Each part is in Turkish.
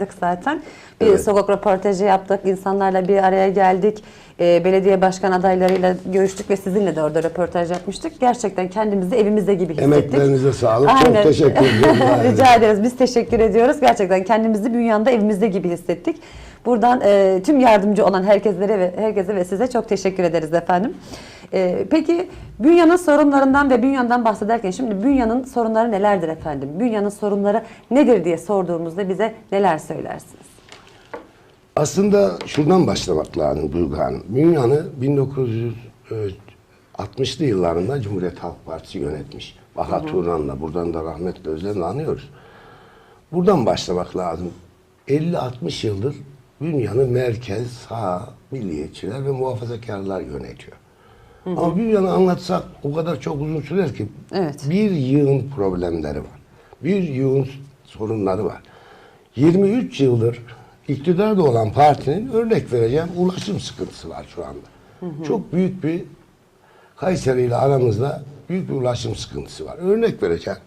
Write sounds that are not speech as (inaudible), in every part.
sahadaydık zaten. Bir Evet. sokak röportajı yaptık. insanlarla bir araya geldik. Ee, belediye başkan adaylarıyla görüştük ve sizinle de orada röportaj yapmıştık. Gerçekten kendimizi evimizde gibi hissettik. Emeklerinize sağlık. Çok Aynen. teşekkür (laughs) ediyorum. Rica ederiz. Biz teşekkür ediyoruz. Gerçekten kendimizi Bünyan'da evimizde gibi hissettik. Buradan e, tüm yardımcı olan herkeslere ve herkese ve size çok teşekkür ederiz efendim. E, peki Bünyan'ın sorunlarından ve Bünyan'dan bahsederken şimdi Bünyan'ın sorunları nelerdir efendim? Bünyan'ın sorunları nedir diye sorduğumuzda bize neler söylersiniz? Aslında şuradan başlamak lazım Duygu Hanım. Dünyanı 1960'lı yıllarında Cumhuriyet Halk Partisi yönetmiş. Baha Turan'la buradan da rahmetli Özlem'le anıyoruz. Buradan başlamak lazım. 50-60 yıldır Bünyan'ı merkez, sağ, milliyetçiler ve muhafazakarlar yönetiyor. Ama Bünyan'ı anlatsak o kadar çok uzun sürer ki Evet. bir yığın problemleri var. Bir yığın sorunları var. 23 yıldır iktidarda olan partinin örnek vereceğim ulaşım sıkıntısı var şu anda. Çok büyük bir Kayseri ile aramızda büyük bir ulaşım sıkıntısı var. Örnek vereceğim.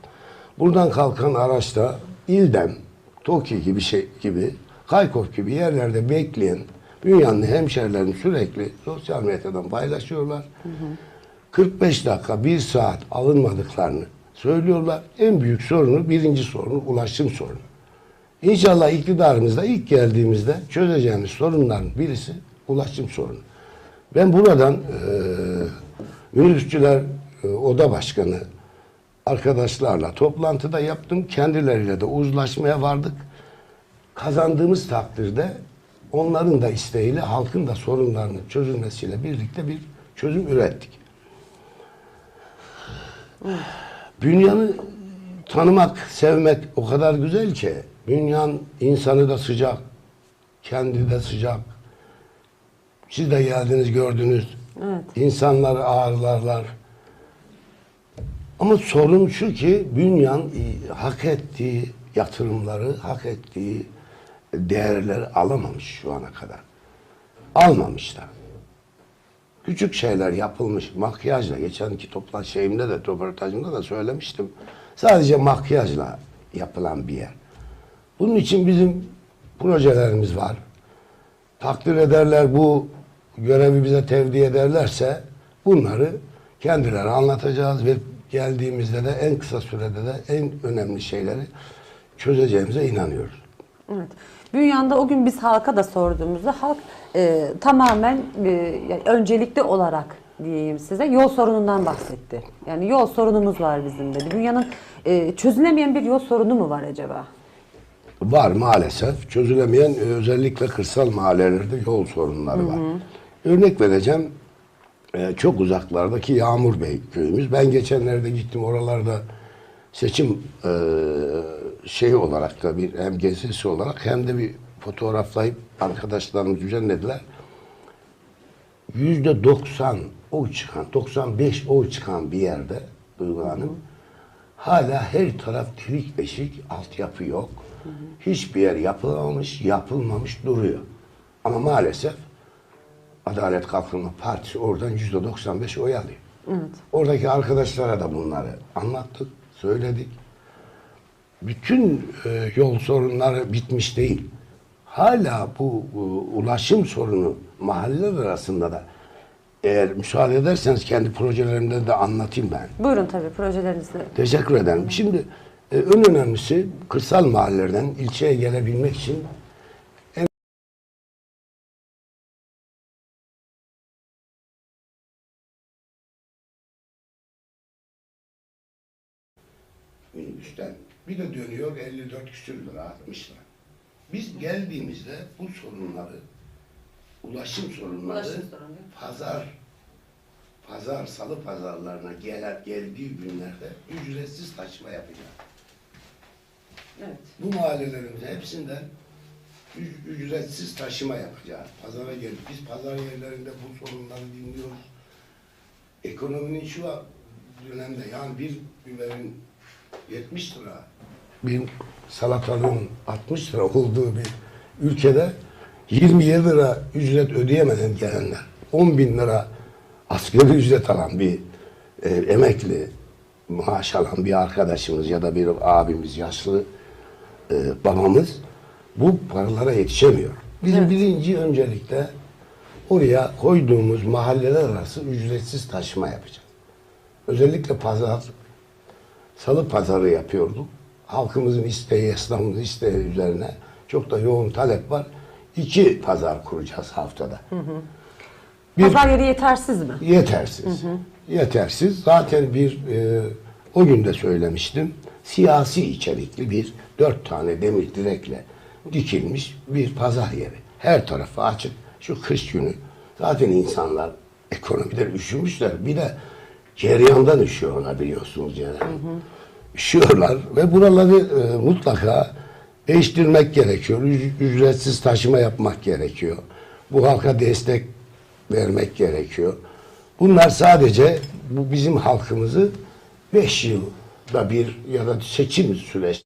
Buradan kalkan araçta İldem, Toki gibi şey gibi, Kaykop gibi yerlerde bekleyen dünyanın hemşerilerini sürekli sosyal medyadan paylaşıyorlar. 45 dakika, 1 saat alınmadıklarını söylüyorlar. En büyük sorunu, birinci sorunu ulaşım sorunu. İnşallah iktidarımızda ilk geldiğimizde çözeceğimiz sorunların birisi ulaşım sorunu. Ben buradan eee minibüsçüler e, oda başkanı arkadaşlarla toplantıda yaptım. Kendileriyle de uzlaşmaya vardık. Kazandığımız takdirde onların da isteğiyle halkın da sorunlarının çözülmesiyle birlikte bir çözüm ürettik. Bünyanı tanımak, sevmek o kadar güzel ki. Bünyan insanı da sıcak, kendi de sıcak. Siz de geldiniz gördünüz. İnsanları ağırlarlar. Ama sorun şu ki Bünyan e, hak ettiği yatırımları, hak ettiği değerleri alamamış şu ana kadar. Almamışlar. Küçük şeyler yapılmış makyajla. Geçenki toplan şeyimde de röportajımda da söylemiştim. Sadece makyajla yapılan bir yer. Bunun için bizim projelerimiz var. Takdir ederler bu görevi bize tevdi ederlerse bunları kendileri anlatacağız ve geldiğimizde de en kısa sürede de en önemli şeyleri çözeceğimize inanıyoruz. Evet. Bünyan'da o gün biz halka da sorduğumuzda halk e, tamamen e, yani öncelikli olarak diyeyim size yol sorunundan bahsetti. Yani yol sorunumuz var bizim dedi. Bünyan'ın e, çözülemeyen bir yol sorunu mu var acaba? Var maalesef. Çözülemeyen e, özellikle kırsal mahallelerde yol sorunları var. Örnek vereceğim. E, çok uzaklardaki Yağmur Bey köyümüz. Ben geçenlerde gittim oralarda seçim e, şeyi olarak da bir hem gezisi olarak hem de bir fotoğraflayıp arkadaşlarımız düzenlediler. Yüzde 90 oy çıkan, 95 oy çıkan bir yerde Duygu Hanım hala her taraf delik deşik, altyapı yok. Hiçbir yer yapılmamış, yapılmamış duruyor. Ama maalesef Adalet Kalkınma Partisi oradan yüzde 95 oy alıyor. Oradaki arkadaşlara da bunları anlattık, söyledik. Bütün e, yol sorunları bitmiş değil. Hala bu e, ulaşım sorunu mahalleler arasında da eğer müsaade ederseniz kendi projelerimde de anlatayım ben. Buyurun tabii projelerinizi. Teşekkür ederim. Şimdi e, en önemlisi kırsal mahallelerden ilçeye gelebilmek için minibüsten bir de dönüyor 54 küsür lira 60 lira. Biz geldiğimizde bu sorunları ulaşım sorunları Ulaşım sorunu. pazar pazar salı pazarlarına gel, geldiği günlerde ücretsiz taşıma yapacağız. Evet. Bu mahallelerimizin hepsinden ücretsiz taşıma yapacağız. Pazara gelip biz pazar yerlerinde bu sorunları dinliyoruz. Ekonominin şu dönemde yani bir biberin 70 lira, bir salatalığın 60 lira olduğu bir ülkede 27 lira ücret ödeyemeden gelenler, 10 bin lira asgari ücret alan bir e, emekli maaş alan bir arkadaşımız ya da bir abimiz, yaşlı e, babamız bu paralara yetişemiyor. Bizim birinci öncelikle oraya koyduğumuz mahalleler arası ücretsiz taşıma yapacağız. Özellikle pazar, salı pazarı yapıyorduk. Halkımızın isteği, esnafımızın isteği üzerine çok da yoğun talep var. İki pazar kuracağız haftada. Bir- Pazar yeri yetersiz mi? Yetersiz. Yetersiz. Zaten bir e, o gün de söylemiştim. Siyasi içerikli bir dört tane demir direkle dikilmiş bir pazar yeri. Her tarafı açık. Şu kış günü zaten insanlar ekonomiden üşümüşler. Bir de ceryandan üşüyorlar biliyorsunuz yani. Üşüyorlar ve buraları e, mutlaka değiştirmek gerekiyor. Üc- Ücretsiz taşıma yapmak gerekiyor. Bu halka destek vermek gerekiyor. Bunlar sadece bu bizim halkımızı 5 yılda bir ya da seçim süreç